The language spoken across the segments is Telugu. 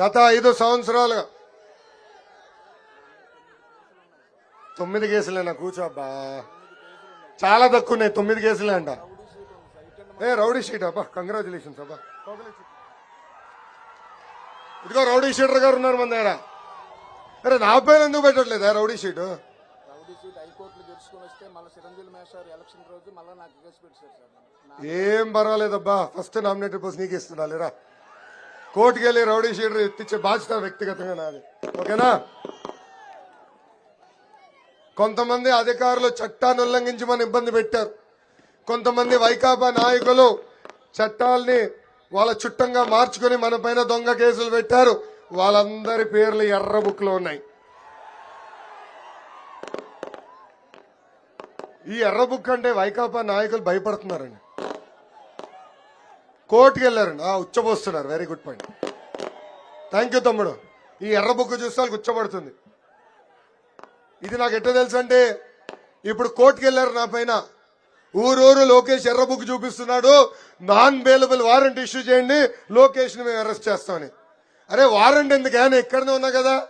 గత ఐదు సంవత్సరాలుగా. తొమ్మిది కేసులేనా కూర్చో అబ్బా. చాలా తక్కువ ఉన్నాయి తొమ్మిది కేసులే అంట ఏ రౌడీ షీట్ అబ్బా కంగ్రాచులేషన్స్ అబ్బా. ఇదిగో రౌడీ షీటర్ గారు ఉన్నారు మన దగ్గర. అరే నా పైన ఎందుకు పెట్టట్లేదా రౌడీ షీటు? ఏం పర్వాలేదబ్బా ఫస్ట్ నామినేటెడ్ పోస్ట్ నీకు ఇస్తున్నా లేరా కోర్టుకి వెళ్ళి రౌడీ షీటర్ ఎత్తిచ్చే బాధ్యత వ్యక్తిగతంగా నాది. ఓకేనా? కొంతమంది అధికారులు చట్టాన్ని ఉల్లంఘించమని ఇబ్బంది పెట్టారు. కొంతమంది వైకాపా నాయకులు చట్టాల్ని వాళ్ళ చుట్టంగా మార్చుకుని మన పైన దొంగ కేసులు పెట్టారు. వాళ్ళందరి పేర్లు ఎర్ర బుక్లో ఉన్నాయి. ఈ ఎర్ర బుక్ అంటే వైకాపా నాయకులు భయపడుతున్నారండి. కోర్టుకి వెళ్ళారండి ఆ, ఉచ్చబోస్తున్నారు. Very good point thank you తమ్ముడు. ఈ ఎర్ర బుక్ చూస్తే వాళ్ళకి ఉచ్చబడుతుంది. ఇది నాకు ఎట్ట తెలుసు అంటే ఇప్పుడు కోర్టుకి వెళ్ళారు నా పైన. ఊరూరు లోకేష్ ఎర్ర బుక్ చూపిస్తున్నాడు. నాన్ బెయిలబుల్ వారెంట్ ఇష్యూ చేయండి. లోకేష్ని మేము అరెస్ట్ చేస్తామని. అరే వారెంట్ ఎందుకు? ఆయన ఇక్కడనే ఉన్నా కదా.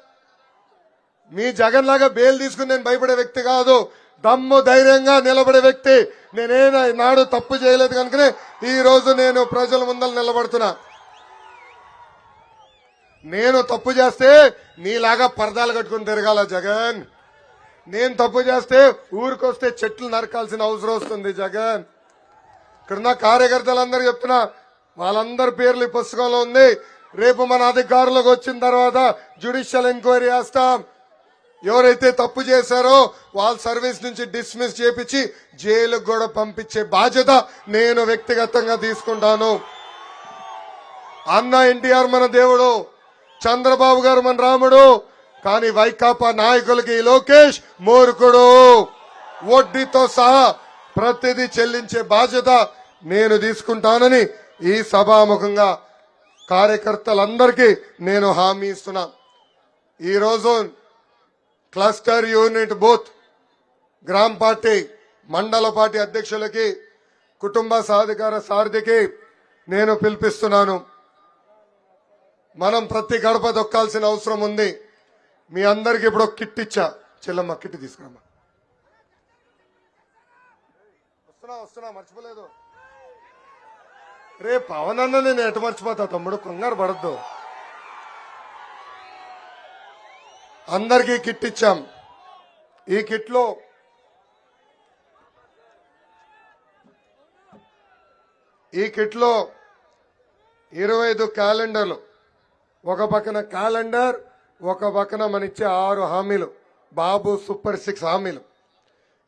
మీ జగన్ లాగా బెయిల్ తీసుకుని నేను భయపడే వ్యక్తి కాదు. దమ్ము ధైర్యంగా నిలబడే వ్యక్తి. నేనే నాడు తప్పు చేయలేదు కనుకనే ఈ రోజు నేను ప్రజల ముందర నిలబడుతున్నా. నేను తప్పు చేస్తే నీలాగా పరదాలు కట్టుకుని తిరగాల జగన్. నేను తప్పు చేస్తే ఊరికొస్తే చెట్లు నరకాల్సిన అవసరం వస్తుంది జగన్. ఇక్కడున్న కార్యకర్తలందరూ చెప్తున్నా వాళ్ళందరి పేర్లు ఈ పుస్తకంలో ఉంది. రేపు మన అధికారులకు వచ్చిన తర్వాత జ్యుడిషియల్ ఎంక్వైరీ చేస్తాం. ఎవరైతే తప్పు చేశారో వాళ్ళ సర్వీస్ నుంచి డిస్మిస్ చేపించి జైలుకు కూడా పంపించే బాధ్యత నేను వ్యక్తిగతంగా తీసుకుంటాను. అన్న ఎన్టీఆర్ మన దేవుడు చంద్రబాబు గారు మన రాముడు కానీ వైకాపా నాయకులకి లోకేష్ మూర్ఖుడు. వడ్డీతో సహా ప్రతిదీ చెల్లించే బాధ్యత నేను తీసుకుంటానని ఈ సభాముఖంగా కార్యకర్తలందరికీ నేను హామీ ఇస్తున్నా. ఈరోజు క్లస్టర్ యూనిట్ బూత్ గ్రామ పార్టీ మండల పార్టీ అధ్యక్షులకి కుటుంబ సాధికార సారథికి నేను పిలిపిస్తున్నాను. మనం ప్రతి గడప దొక్కాల్సిన అవసరం ఉంది. మీ అందరికి ఇప్పుడు కిట్ ఇచ్చా. చెల్లమ్మ కిట్ తీసుకురమ్మా. వస్తున్నా వస్తున్నా మర్చిపోలేదు. రే పవన్ అన్న నేను ఎటు మర్చిపోతా తమ్ముడు? కంగారు పడద్దు. అందరికీ కిట్ ఇచ్చాం. ఈ కిట్లో ఈ కిట్లో ఇరవై ఐదు క్యాలెండర్లు. ఒక పక్కన క్యాలెండర్ ఒక పక్కన మన ఇచ్చే ఆరు హామీలు. బాబు సూపర్ సిక్స్ హామీలు.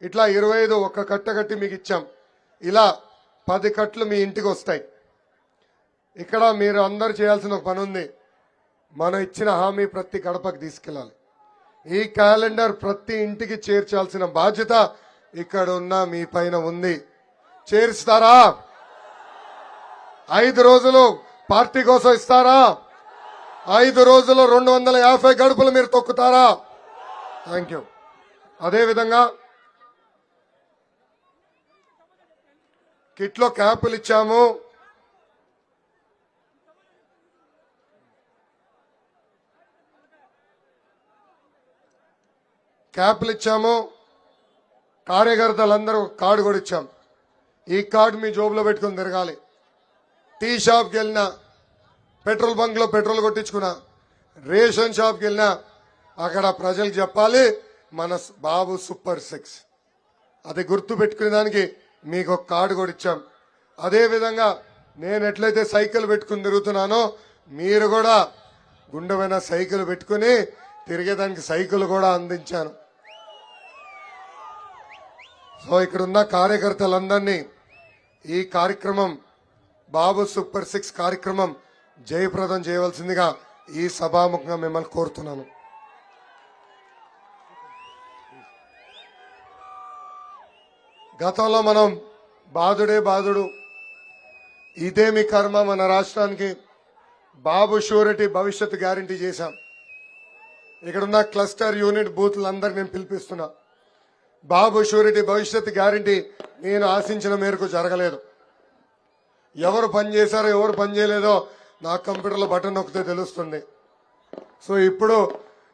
ఇట్లా ఇరవై ఐదు ఒక కట్ట కట్టి మీకు ఇచ్చాం. ఇలా పది కట్లు మీ ఇంటికి వస్తాయి. ఇక్కడ మీరు అందరు చేయాల్సిన ఒక పని ఉంది. మనం ఇచ్చిన హామీ ప్రతి గడపకి తీసుకెళ్ళాలి. ఈ క్యాలెండర్ ప్రతి ఇంటికి చేర్చాల్సిన బాధ్యత ఇక్కడ ఉన్న మీ పైన ఉంది. చేరుస్తారా ఐదు రోజులు పార్టీ కోసం ఇస్తారా? ఐదు రోజులు రెండు వందల యాభై గడుపులు మీరు తొక్కుతారా? థ్యాంక్ యూ అదేవిధంగా కిట్లో క్యాపులు ఇచ్చాము. క్యాప్లు ఇచ్చాము కార్యకర్తలందరూ కార్డు కూడా ఇచ్చాం. ఈ కార్డు మీ జోబులో పెట్టుకుని తిరగాలి. టీ షాప్కి వెళ్ళినా పెట్రోల్ బంక్లో పెట్రోల్ కొట్టించుకున్నా రేషన్ షాప్కి వెళ్ళినా అక్కడ ప్రజలకు చెప్పాలి మన బాబు సూపర్ సిక్స్. అది గుర్తు పెట్టుకునే దానికి మీకు ఒక కార్డు కూడా ఇచ్చాం. అదేవిధంగా నేను ఎట్లయితే సైకిల్ పెట్టుకుని తిరుగుతున్నానో మీరు కూడా గుండెమైన సైకిల్ పెట్టుకుని తిరిగేదానికి సైకిల్ కూడా అందించాను. సో ఇక్కడ ఉన్న కార్యకర్తలందరినీ ఈ కార్యక్రమం బాబు సూపర్ సిక్స్ కార్యక్రమం జయప్రదం చేయవలసిందిగా ఈ సభాముఖంగా మిమ్మల్ని కోరుతున్నాను. గతంలో మనం బాధుడే బాధుడు ఇదే మీ కర్మ మన రాష్ట్రానికి బాబు షూరిటీ భవిష్యత్తు గ్యారంటీ చేశాం. ఇక్కడున్న క్లస్టర్ యూనిట్ బూత్లందరికీ నేను పిలిపిస్తున్నా. బాబు షూరిటీ భవిష్యత్తు గ్యారంటీ నేను ఆశించిన మేరకు జరగలేదు. ఎవరు పని చేశారో ఎవరు పని చేయలేదో నా కంప్యూటర్లో బటన్ నొక్కితే తెలుస్తుంది. సో ఇప్పుడు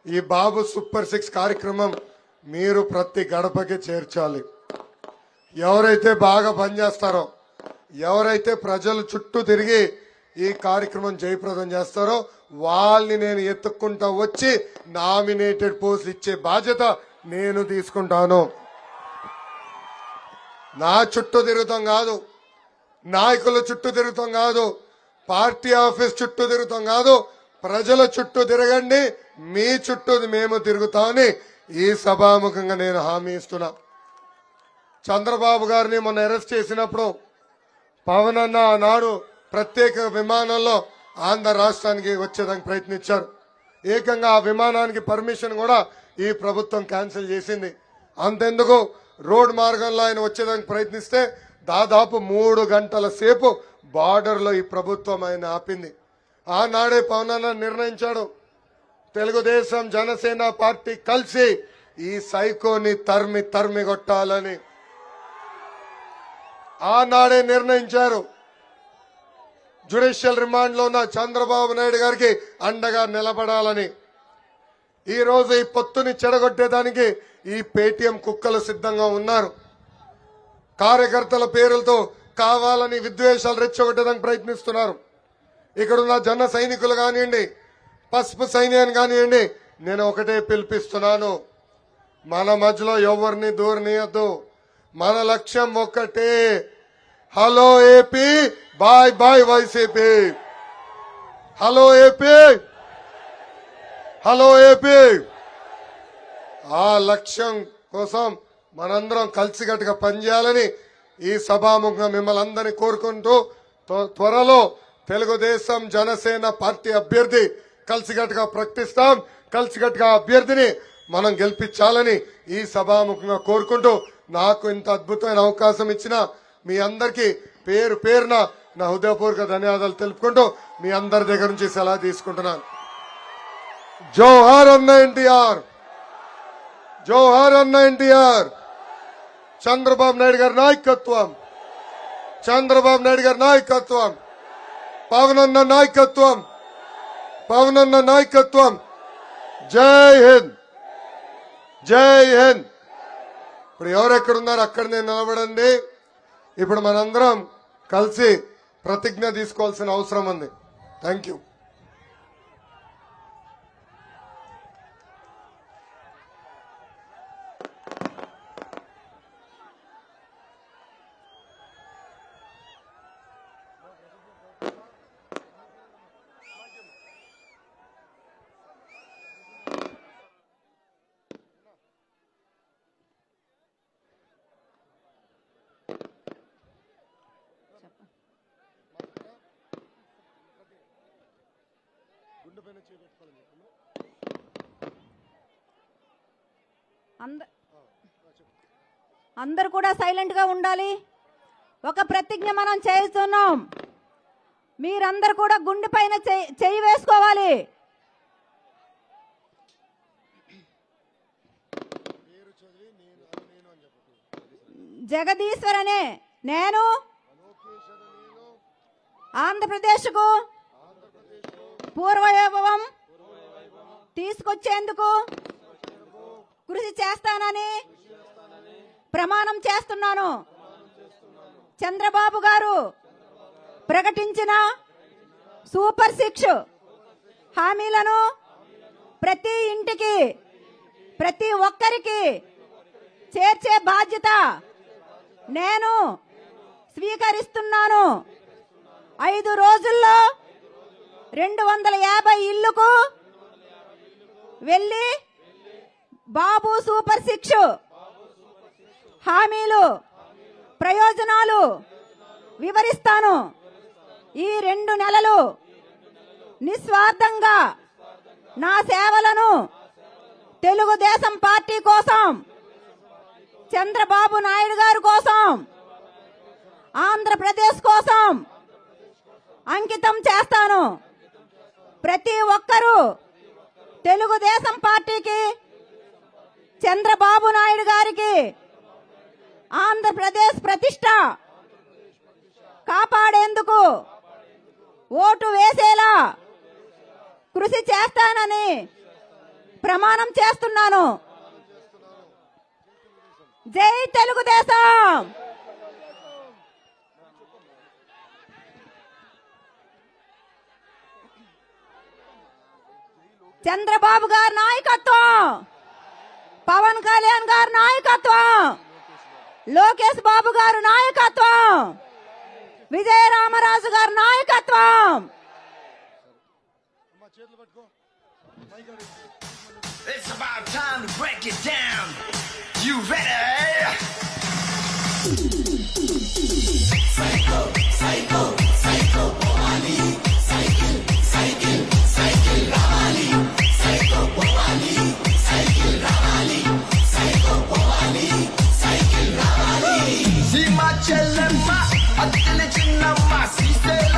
ఈ బాబు సూపర్ సిక్స్ కార్యక్రమం మీరు ప్రతి గడపకి చేర్చాలి. ఎవరైతే బాగా పనిచేస్తారో ఎవరైతే ప్రజలు చుట్టూ తిరిగి ఈ కార్యక్రమం జయప్రదం చేస్తారో వాళ్ళని నేను ఎత్తుక్కుంటా వచ్చి నామినేటెడ్ పోస్ట్ ఇచ్చే బాధ్యత నేను తీసుకుంటాను. నా చుట్టూ తిరుగుతాం కాదు. నాయకుల చుట్టూ తిరుగుతాం కాదు. పార్టీ ఆఫీస్ చుట్టూ తిరుగుతాం కాదు. ప్రజల చుట్టూ తిరగండి. మీ చుట్టూ మేము తిరుగుతామని ఈ సభాముఖంగా నేను హామీ ఇస్తున్నా. చంద్రబాబు గారిని మొన్న అరెస్ట్ చేసినప్పుడు పవన్ అన్న ఆనాడు ప్రత్యేక విమానంలో ఆంధ్ర రాష్ట్రానికి వచ్చేదానికి ప్రయత్నించారు. ఏకంగా ఆ విమానానికి పర్మిషన్ కూడా ఈ ప్రభుత్వం క్యాన్సిల్ చేసింది. అంతెందుకు రోడ్ మార్గంలో ఆయన వచ్చేదానికి ప్రయత్నిస్తే దాదాపు మూడు గంటల సేపు బార్డర్లో ఈ ప్రభుత్వం ఆయన ఆపింది. ఆనాడే పవన్ అన్న నిర్ణయించాడు. తెలుగుదేశం జనసేన పార్టీ కలిసి ఈ సైకోని తరిమి తరిమి కొట్టాలని ఆనాడే నిర్ణయించారు. జ్యుడిషియల్ రిమాండ్లో ఉన్న చంద్రబాబు నాయుడు గారికి అండగా నిలబడాలని ఈ రోజు ఈ పొత్తుని చెడగొట్టేదానికి ఈ పేటీఎం కుక్కలు సిద్ధంగా ఉన్నారు. కార్యకర్తల పేర్లతో కావాలని విద్వేషాలు రెచ్చగొట్టడానికి ప్రయత్నిస్తున్నారు. ఇక్కడున్న జన సైనికులు కానివ్వండి పసుపు సైన్యాన్ని కానివ్వండి నేను ఒకటే పిలిపిస్తున్నాను. మన మధ్యలో ఎవరిని దూరనీయద్దు. మన లక్ష్యం ఒక్కటే. Hello AP bye bye YCP. Hello AP hello AP ఆ లక్ష్యం కోసం మనందరం కలిసికట్టుగా పనిచేయాలని ఈ సభాముఖంగా మిమ్మల్ని అందరినీ కోరుకుంటూ త్వ- త్వరలో తెలుగుదేశం జనసేన పార్టీ అభ్యర్థి కలిసికట్టుగా ప్రకటిస్తాం. కలిసికట్టుగా అభ్యర్థిని మనం గెలిపించాలని ఈ సభాముఖంగా కోరుకుంటూ నాకు ఇంత అద్భుతమైన అవకాశం ఇచ్చిన మీ అందరికీ పేరు పేరున నా హృదయపూర్వక ధన్యవాదాలు తెలుపుకుంటూ మీ అందరి దగ్గర నుంచి సలహా తీసుకుంటున్నాను. జోహార్ అన్న ఎన్టీఆర్. జోహార్ అన్న ఎన్టీఆర్. చంద్రబాబు నాయుడు గారి నాయకత్వం. చంద్రబాబు నాయుడు గారి నాయకత్వం. పవన్ అన్న నాయకత్వం. పవన్ అన్న నాయకత్వం. జై హింద్. జై హింద్. ఇప్పుడు ఎవరెక్కడున్నారు అక్కడ నేను నిలబడండి. ఇప్పుడు మనందరం కలిసి ప్రతిజ్ఞ తీసుకోవాల్సిన అవసరం ఉంది. థ్యాంక్ యూ అంద అందరు కూడా సైలెంట్గా ఉండాలి. ఒక ప్రతిజ్ఞ మనం చేస్తున్నాం. మీరందరు కూడా గుండె పైన చెయ్యి- చెయ్యి వేసుకోవాలి. జగదీశ్వర్ అనే నేను ఆంధ్రప్రదేశ్కు పూర్వవైభవం తీసుకొచ్చేందుకు కృషి చేస్తానని ప్రమాణం చేస్తున్నాను. చంద్రబాబు గారు ప్రకటించిన సూపర్ సిక్స్ హామీలను ప్రతి ఇంటికి ప్రతి ఒక్కరికి చేర్చే బాధ్యత నేను స్వీకరిస్తున్నాను. ఐదు రోజుల్లో రెండు వందల యాభై ఇల్లుకు వెళ్ళి బాబు సూపర్ సిక్స్ హామీలు ప్రయోజనాలు వివరిస్తాను. ఈ రెండు నెలలు నిస్వార్థంగా నా సేవలను తెలుగుదేశం పార్టీ కోసం చంద్రబాబు నాయుడు గారి కోసం ఆంధ్రప్రదేశ్ కోసం అంకితం చేస్తాను. ప్రతి ఒక్కరూ తెలుగుదేశం పార్టీకి చంద్రబాబు నాయుడు గారికి ఆంధ్రప్రదేశ్ ప్రతిష్ట కాపాడేందుకు ఓటు వేసేలా కృషి చేస్తానని ప్రమాణం చేస్తున్నాను. జై తెలుగుదేశం! చంద్రబాబు గారి నాయకత్వం. పవన్ కళ్యాణ్ గారి నాయకత్వం. లోకేష్ బాబు గారి నాయకత్వం. విజయరామరాజు గారి నాయకత్వం. It's about time to break it down. You ready? సీమ now I see say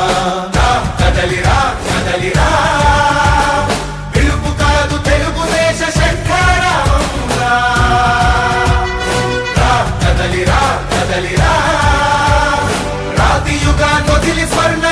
Silly for